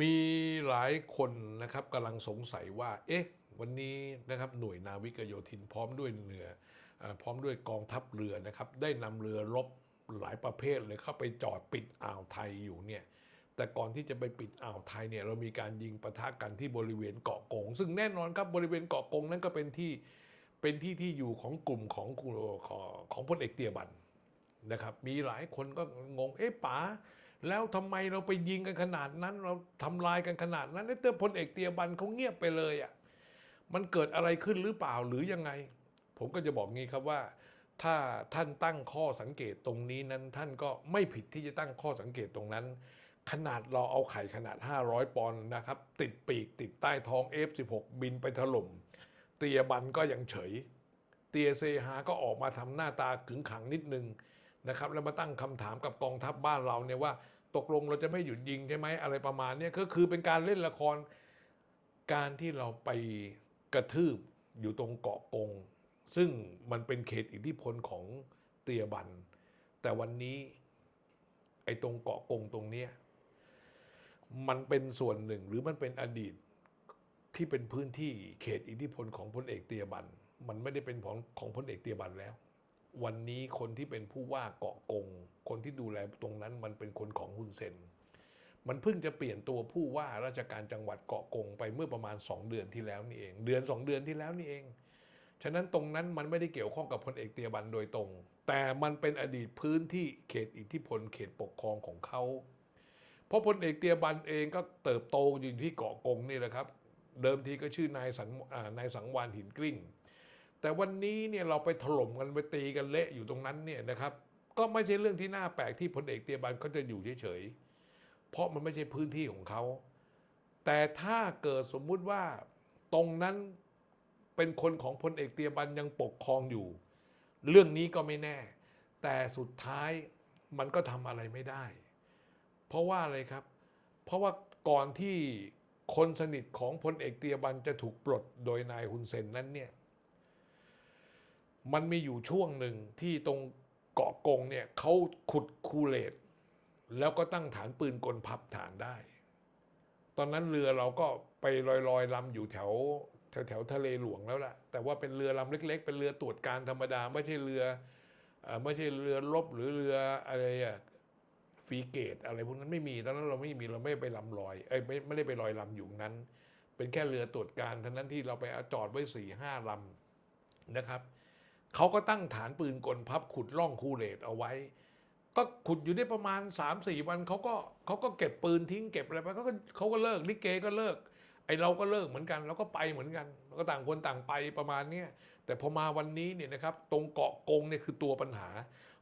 มีหลายคนนะครับกำลังสงสัยว่า เอ๊ะ วันนี้นะครับหน่วยนาวิกโยธินพร้อมด้วยเรือพร้อมด้วยกองทัพเรือนะครับ ได้นำเรือรบหลายประเภทเลยเข้าไปจอดปิดอ่าวไทยอยู่เนี่ยแต่ก่อนที่จะไปปิดอ่าวไทยเนี่ยเรามีการยิงปะทะกันที่บริเวณเกาะกง ซึ่งแน่นอนครับบริเวณเกาะกงนั้นก็เป็นที่เป็นที่ที่อยู่ของกลุ่มของของของของพลเอกเตียบันนะครับ มีหลายคนก็งงเอ๊ะป๋า แล้วทำไมเราไปยิงกันขนาดนั้น เราทำลายกันขนาดนั้นเอ๊ะแต่พลเอกเตียบันเขาเงียบไปเลยอะ่ะมันเกิดอะไรขึ้นหรือเปล่าหรือยังไง ผมก็จะบอกงี้ครับว่า ถ้าท่านตั้งข้อสังเกตตรงนี้นั้น ท่านก็ไม่ผิดที่จะตั้งข้อสังเกตตรงนั้น ขนาดเราเอาไข่ขนาด 500 ปอนด์นะครับ ติดปีกติดใต้ท้อง F16 บินไปถล่มเตียบันก็ยังเฉย เตียเซฮาก็ออกมาทำหน้าตาขึงขังนิดนึงนะครับแล้วมาตั้งคำถามกับกองทัพบ้านเราเนี่ยว่า ตกลงเราจะไม่หยุดยิงใช่ไหมอะไรประมาณนี้ก็คือเป็นการเล่นละครการที่เราไปกระทืบอยู่ตรงเกาะกง ซึ่งมันเป็นเขตอิทธิพลของเตียบัน แต่วันนี้ไอ้ตรงเกาะกงตรงเนี้ยมันเป็นส่วนหนึ่งหรือมันเป็นอดีตที่เป็นพื้นที่เขตอิทธิพลของพลเอกเตียบัน มันไม่ได้เป็นของของพลเอกเตียบันแล้ว วันนี้คนที่เป็นผู้ว่าเกาะกง คนที่ดูแลตรงนั้นมันเป็นคนของฮุนเซน มันเพิ่งจะเปลี่ยนตัวผู้ว่าราชการจังหวัดเกาะกง ไปเมื่อประมาณ 2 เดือนที่แล้วนี่เอง เดือน 2 เดือนที่แล้วนี่เอง ฉะนั้นตรงนั้นมันไม่ได้เกี่ยวข้องกับพลเอกเตียบันโดยตรง แต่มันเป็นอดีตพื้นที่เขตอิทธิพลเขตปกครองของเขาเพราะพลเอกเตียบันเองก็เติบโตอยู่ที่เกาะกงนี่แหละครับ เดิมทีก็ชื่อนายสันอ่านายสังวานหินกลิ้ง แต่วันนี้เนี่ยเราไปถล่มกันไปตีกันเละอยู่ตรงนั้นเนี่ยนะครับก็ไม่ใช่เรื่องที่น่าแปลกที่พลเอกเตียบันเขาจะอยู่เฉยๆ เพราะมันไม่ใช่พื้นที่ของเขา แต่ถ้าเกิดสมมุติว่าตรงนั้นเป็นคนของพลเอกเตียบันยังปกครองอยู่ เรื่องนี้ก็ไม่แน่ แต่สุดท้ายมันก็ทำอะไรไม่ได้ เพราะว่าอะไรครับ เพราะว่าก่อนที่คนสนิทของพลเอกเตียบันจะถูกปลดโดยนายฮุนเซนนั้นเนี่ย มันมีอยู่ช่วงหนึ่งที่ตรงเกาะกงเนี่ยเขาขุดคูเลตแล้วก็ตั้งฐานปืนกลพับฐานได้ ตอนนั้นเรือเราก็ไปลอยๆลำอยู่แถวแถวแถวทะเลหลวงแล้วล่ะ แต่ว่าเป็นเรือลำเล็ก ๆ เป็นเรือตรวจการธรรมดา ไม่ใช่เรือไม่ใช่เรือรบหรือเรืออะไรอะฟีเกต อะไรพวกนั้นไม่มีตอนนั้นเราไม่มีเราไม่ไปลำลอยเอ้ยไม่ไม่ได้ไปลอยลำอยู่นั้น เป็นแค่เรือตรวจการเท่านั้นที่เราไปเอาจอดไว้สี่ห้าลำนะครับ เขาก็ตั้งฐานปืนกลพับขุดร่องคูเลตเอาไว้ ก็ขุดอยู่ได้ประมาณ 3 4 วันเขาก็เขาก็เก็บปืนทิ้งเก็บอะไรไปเขาก็เขาก็เลิกลิเกก็เลิก ไอเราก็เลิกเหมือนกันเราก็ไปเหมือนกันเราก็ต่างคนต่างไปประมาณเนี้ยแต่พอมาวันนี้เนี่ยนะครับตรงเกาะกงเนี่ยคือตัวปัญหา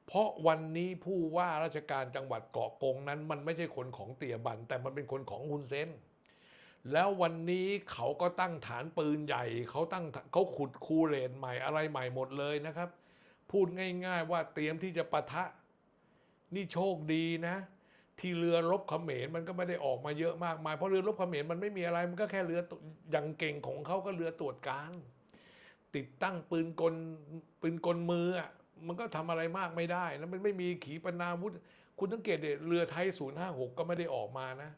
เพราะวันนี้ผู้ว่าราชการจังหวัดเกาะกงนั้น มันไม่ใช่คนของเตียบัน แต่มันเป็นคนของฮุนเซน แล้ววันนี้เขาก็ตั้งฐานปืนใหญ่ เขาตั้งเขาขุดคูเลนใหม่อะไรใหม่หมดเลยนะครับ พูดง่ายๆว่าเตรียมที่จะปะทะ นี่โชคดีนะ ที่เรือรบเขมรมันก็ไม่ได้ออกมาเยอะมากมายเพราะเรือรบเขมรมันไม่มีอะไร มันก็แค่เรืออย่างเก่งของเขาก็เรือตรวจการติดตั้งปืนกลปืนกลมืออะมันก็ทำอะไรมากไม่ได้ แล้วมันไม่มีขีปนาวุธ คุณสังเกตเดเรือไทย 056 ก็ไม่ได้ออกมานะ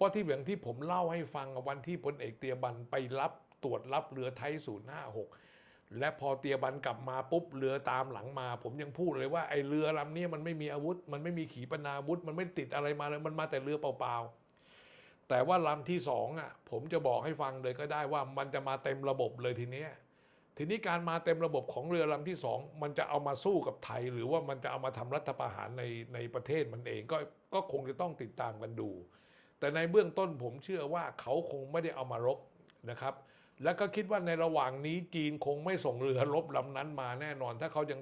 เพราะที่อย่างที่ผมเล่าให้ฟังวันที่พลเอกเตียบันไปรับตรวจรับเรือไทย 056 และพอเตียบันกลับมาปุ๊บเรือตามหลังมา ผมยังพูดเลยว่าไอ้เรือลำนี้มันไม่มีอาวุธ มันไม่มีขีปนาวุธ มันไม่ติดอะไรมาเลยมันมาแต่เรือเปล่าๆแต่ว่าลำที่สองอะผมจะบอกให้ฟังเลยก็ได้ว่ามันจะมาเต็มระบบเลยทีเนี้ยทีนี้การมาเต็มระบบของเรือลำที่สองมันจะเอามาสู้กับไทย หรือว่ามันจะเอามาทำรัฐประหารในในประเทศมันเองก็ก็คงจะต้องติดตามกันดู แต่ในเบื้องต้นผมเชื่อว่าเขาคงไม่ได้เอามารบนะครับ แล้วก็คิดว่าในระหว่างนี้จีนคงไม่ส่งเรือรบลำนั้นมาแน่นอน ถ้าเขายัง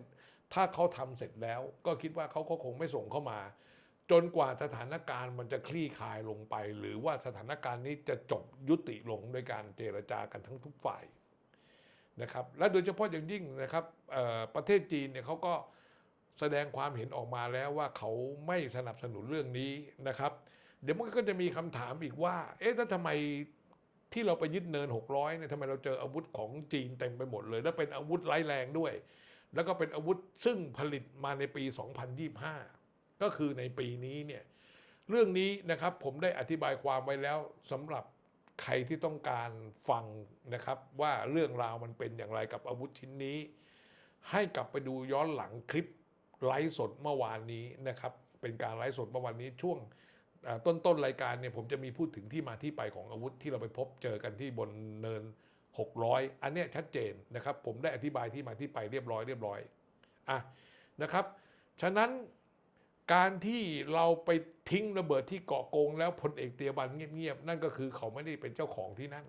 ถ้าเขาทำเสร็จแล้ว ก็คิดว่าเขาก็คงไม่ส่งเข้ามา จนกว่าสถานการณ์มันจะคลี่คลายลงไป หรือว่าสถานการณ์นี้จะจบยุติลงโดยการเจรจากันทั้งทุกฝ่ายนะครับ และโดยเฉพาะอย่างยิ่งนะครับประเทศจีนเนี่ยเขาก็แสดงความเห็นออกมาแล้วว่าเขาไม่สนับสนุนเรื่องนี้นะครับ เดี๋ยวมันก็จะมีคำถามอีกว่า เอ๊ะแล้วทำไมที่เราไปยึดเนิน 600เนี่ยทำไมเราเจออาวุธของจีนเต็มไปหมดเลย แล้วเป็นอาวุธร้ายแรงด้วย แล้วก็เป็นอาวุธซึ่งผลิตมาในปี 2025 ก็คือในปีนี้เนี่ยเรื่องนี้นะครับผมได้อธิบายความไว้แล้วสำหรับใครที่ต้องการฟังนะครับว่าเรื่องราวมันเป็นอย่างไรกับอาวุธชิ้นนี้ ให้กลับไปดูย้อนหลังคลิปไลฟ์สดเมื่อวานนี้นะครับเป็นการไลฟ์สดเมื่อวานนี้ช่วง อ่าต้นๆรายการเนี่ยผมจะมีพูดถึงที่มาที่ไปของอาวุธที่เราไปพบเจอกันที่บนเนิน 600 อันเนี้ยชัดเจนนะครับ ผมได้อธิบายที่มาที่ไปเรียบร้อยเรียบร้อยอะนะครับ ฉะนั้นการที่เราไปทิ้งระเบิดที่เกาะโกงแล้วพลเอกเตียบันเงียบๆนั่นก็คือเขาไม่ได้เป็นเจ้าของที่นั่น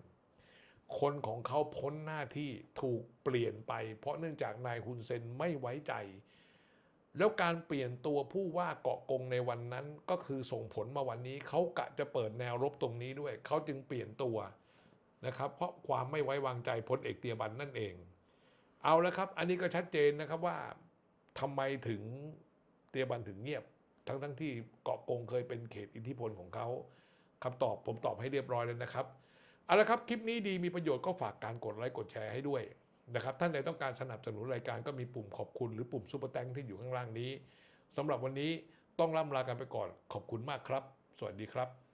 คนของเขาพ้นหน้าที่ถูกเปลี่ยนไป เพราะเนื่องจากนายฮุนเซนไม่ไว้ใจ แล้วการเปลี่ยนตัวผู้ว่าเกาะกงในวันนั้นก็คือส่งผลมาวันนี้เขากะจะเปิดแนวรบตรงนี้ด้วยเขาจึงเปลี่ยนตัวนะครับ เพราะความไม่ไว้วางใจพลเอกเตียบันนั่นเอง เอาแล้วครับ อันนี้ก็ชัดเจนนะครับว่าทำไมถึงเตียบันถึงเงียบ ทั้งทั้งที่เกาะกงเคยเป็นเขตอิทธิพลของเขาคำตอบผมตอบให้เรียบร้อยแล้วนะครับเอาละครับคลิปนี้ดีมีประโยชน์ก็ฝากการกดไลค์กดแชร์ให้ด้วย นะครับท่านใดต้องการสนับสนุนรายการก็มีปุ่มขอบคุณหรือปุ่มซุปเปอร์แตงที่อยู่ข้างล่างนี้สำหรับวันนี้ต้องล่ำลากันไปก่อนขอบคุณมากครับ สวัสดีครับ